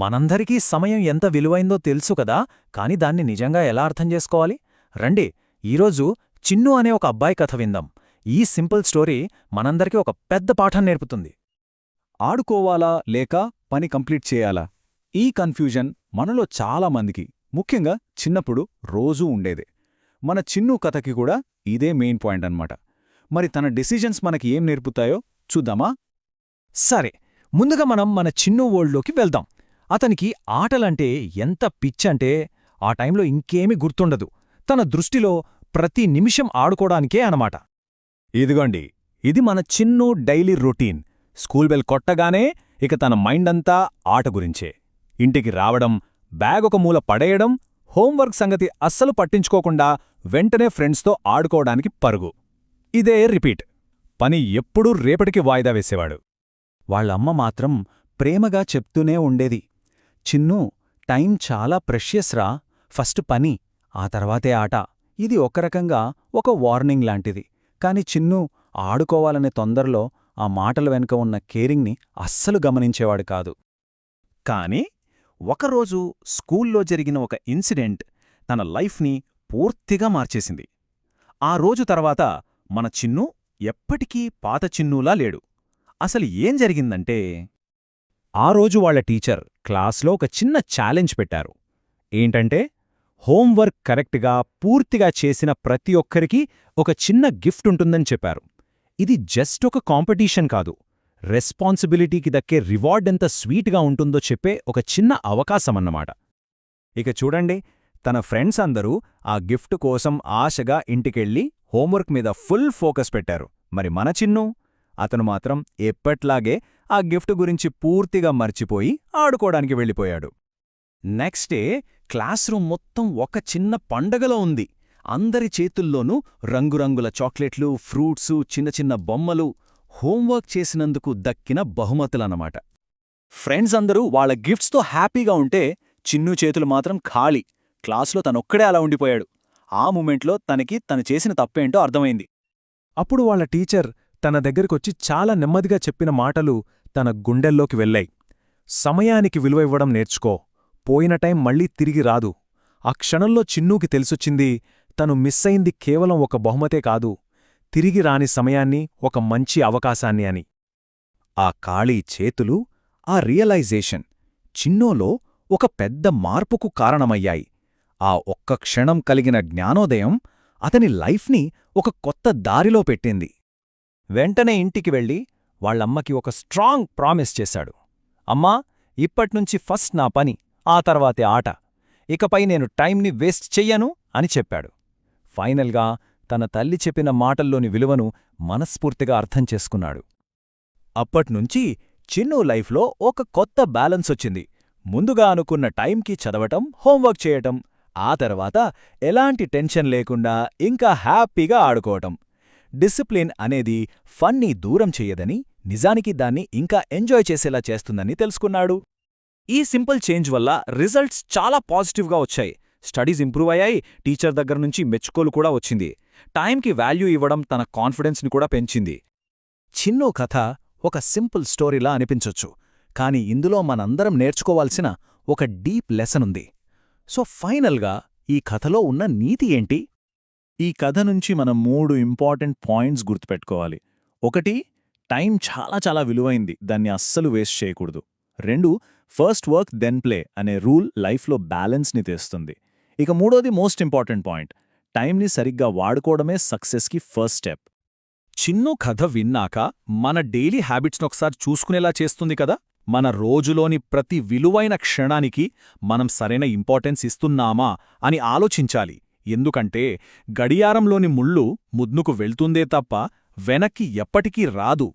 మనందరికీ సమయం ఎంత విలువైందో తెలుసు కదా కాని దాన్ని నిజంగా ఎలా అర్థం చేసుకోవాలి? రండి ఈరోజు చిన్ను అనే ఒక అబ్బాయి కథ విందాం. ఈ సింపుల్ స్టోరీ మనందరికీ ఒక పెద్ద పాఠం నేర్పుతుంది. ఆడుకోవాలా లేక పని కంప్లీట్ చేయాలా? ఈ కన్ఫ్యూజన్ మనలో చాలా మందికి ముఖ్యంగా చిన్నప్పుడు రోజూ ఉండేదే. మన చిన్ను కథకి కూడా ఇదే మెయిన్ పాయింట్ అన్నమాట. మరి తన డెసిజన్స్ మనకి ఏం నేర్పుతాయో చూద్దామా? సరే ముందుగా మనం మన చిన్ను వరల్డ్లోకి వెళ్దాం. అతనికి ఆటలంటే ఎంత పిచ్చంటే ఆ టైంలో ఇంకేమీ గుర్తుండదు. తన దృష్టిలో ప్రతి నిమిషం ఆడుకోడానికే అనమాట ఇదిగోండి ఇది మన Chinnu daily routine. School bell కొట్టగానే ఇక తన మైండ్ అంతా ఆట గురించే. ఇంటికి రావడం బ్యాగ్ ఒక మూల పడేయడం హోంవర్క్ సంగతి అస్సలు పట్టించుకోకుండా వెంటనే ఫ్రెండ్స్తో ఆడుకోవడానికి పరుగు. ఇదే రిపీట్. పని ఎప్పుడూ రేపటికి వాయిదా వేసేవాడు. వాళ్ళమ్మ మాత్రం ప్రేమగా చెప్తూనే ఉండేది. చిన్ను టైం చాలా ప్రెష్యస్ రా ఫస్ట్ పని ఆ తర్వాతే ఆట. ఇది ఒక రకంగా ఒక వార్నింగ్ లాంటిది. కాని చిన్ను ఆడుకోవాలనే తొందరలో ఆ మాటల వెనుక ఉన్న కేరింగ్ని అస్సలు గమనించేవాడు కాదు. కాని ఒకరోజు స్కూల్లో జరిగిన ఒక ఇన్సిడెంట్ తన లైఫ్ని పూర్తిగా మార్చేసింది. ఆ రోజు తర్వాత మన చిన్ను ఎప్పటికీ పాత చిన్నూలా లేడు. అసలు ఏం జరిగిందంటే ఆ రోజు వాళ్ళ టీచర్ క్లాస్లో ఒక చిన్న ఛాలెంజ్ పెట్టారు. ఏంటంటే హోంవర్క్ కరెక్ట్గా పూర్తిగా చేసిన ప్రతి ఒక్కరికి ఒక చిన్న గిఫ్ట్ ఉంటుందని చెప్పారు. ఇది జస్ట్ ఒక కాంపిటీషన్ కాదు. రెస్పాన్సిబిలిటీకి దక్కే రివార్డ్ ఎంత స్వీట్గా ఉంటుందో చెప్పే ఒక చిన్న అవకాశమన్నమాట. ఇక చూడండి తన ఫ్రెండ్స్ అందరూ ఆ గిఫ్ట్ కోసం ఆశగా ఇంటికెళ్ళి హోంవర్క్ మీద ఫుల్ ఫోకస్ పెట్టారు. మరి మన చిన్ను? అతను మాత్రం ఎప్పట్లాగే ఆ గిఫ్ట్ గురించి పూర్తిగా మర్చిపోయి ఆడుకోవడానికి వెళ్ళిపోయాడు. నెక్స్ట్ డే క్లాస్ రూమ్ మొత్తం ఒక చిన్న పండగలో ఉంది. అందరి చేతుల్లోనూ రంగురంగుల చాక్లెట్లు ఫ్రూట్సు చిన్న చిన్న బొమ్మలు హోంవర్క్ చేసినందుకు దక్కిన బహుమతులన్నమాట. ఫ్రెండ్స్ అందరూ వాళ్ళ గిఫ్ట్స్తో హ్యాపీగా ఉంటే చిన్ను చేతులు మాత్రం ఖాళీ. క్లాసులో తనొక్కడే అలా ఉండిపోయాడు. ఆ మూమెంట్లో తనకి తను చేసిన తప్పేంటో అర్థమైంది. అప్పుడు వాళ్ళ టీచర్ తన దగ్గరికొచ్చి చాలా నెమ్మదిగా చెప్పిన మాటలు తన గుండెల్లోకి వెళ్ళాయి. సమయానికి విలువ ఇవ్వడం నేర్చుకో. పోయిన టైం మళ్ళీ తిరిగి రాదు. ఆ క్షణంలో చిన్నూకి తెలిసొచ్చింది తను మిస్సయింది కేవలం ఒక బహుమతే కాదు. తిరిగి రాని సమయాన్ని ఒక మంచి అవకాశాన్ని అని. ఆ ఖాళీ చేతులు ఆ రియలైజేషన్ చిన్నోలో ఒక పెద్ద మార్పుకు కారణమయ్యాయి. ఆ ఒక్క క్షణం కలిగిన జ్ఞానోదయం అతని లైఫ్ని ఒక కొత్త దారిలో పెట్టింది. వెంటనే ఇంటికి వెళ్ళి వాళ్ళమ్మకి ఒక స్ట్రాంగ్ ప్రామిస్ చేశాడు. అమ్మా ఇప్పట్నుంచి ఫస్ట్ నా పని ఆ తర్వాతే ఆట. ఇకపై నేను టైంని వేస్ట్ చెయ్యను అని చెప్పాడు. ఫైనల్గా తన తల్లి చెప్పిన మాటల్లోని విలువను మనస్ఫూర్తిగా అర్థం చేసుకున్నాడు. అప్పట్నుంచి చిన్ను లైఫ్లో ఒక కొత్త బ్యాలెన్స్ వచ్చింది. ముందుగా అనుకున్న టైంకి చదవటం హోంవర్క్ చేయటం ఆ తర్వాత ఎలాంటి టెన్షన్ లేకుండా ఇంకా హ్యాపీగా ఆడుకోవటం. డిసిప్లిన్ అనేది ఫన్ని దూరం చెయ్యదని నిజానికి దాన్ని ఇంకా ఎంజాయ్ చేసేలా చేస్తుందని తెలుసుకున్నాడు. ఈ సింపుల్ చేంజ్ వల్ల రిజల్ట్స్ చాలా పాజిటివ్గా వచ్చాయి. స్టడీస్ ఇంప్రూవ్ అయ్యాయి టీచర్ దగ్గర నుంచి మెచ్చుకోలు కూడా వచ్చింది. టైంకి వాల్యూ ఇవ్వడం తన కాన్ఫిడెన్స్ని కూడా పెంచింది. చిన్నో కథ ఒక సింపుల్ స్టోరీలా అనిపించొచ్చు కాని ఇందులో మనందరం నేర్చుకోవాల్సిన ఒక డీప్ లెసన్ ఉంది. సో ఫైనల్గా ఈ కథలో ఉన్న నీతి ఏంటి? ఈ కథ నుంచి మనం మూడు ఇంపార్టెంట్ పాయింట్స్ గుర్తుపెట్టుకోవాలి. ఒకటి టైం చాలా చాలా విలువైంది. దాన్ని అస్సలు వేస్ట్ చేయకూడదు. రెండు ఫస్ట్ వర్క్ దెన్ ప్లే అనే రూల్ లైఫ్లో బ్యాలెన్స్ని తెస్తుంది. ఇక మూడోది మోస్ట్ ఇంపార్టెంట్ పాయింట్. టైంని సరిగ్గా వాడుకోవడమే సక్సెస్కి ఫస్ట్ స్టెప్. చిన్న కథ విన్నాక మన డైలీ హ్యాబిట్స్నొకసారి చూసుకునేలా చేస్తుంది కదా? మన రోజులోని ప్రతి విలువైన క్షణానికి మనం సరైన ఇంపార్టెన్స్ ఇస్తున్నామా అని ఆలోచించాలి. ఎందుకంటే గడియారంలోని ముళ్ళు ముద్నుకు వెళ్తుందే తప్ప వెనక్కి ఎప్పటికీ రాదు.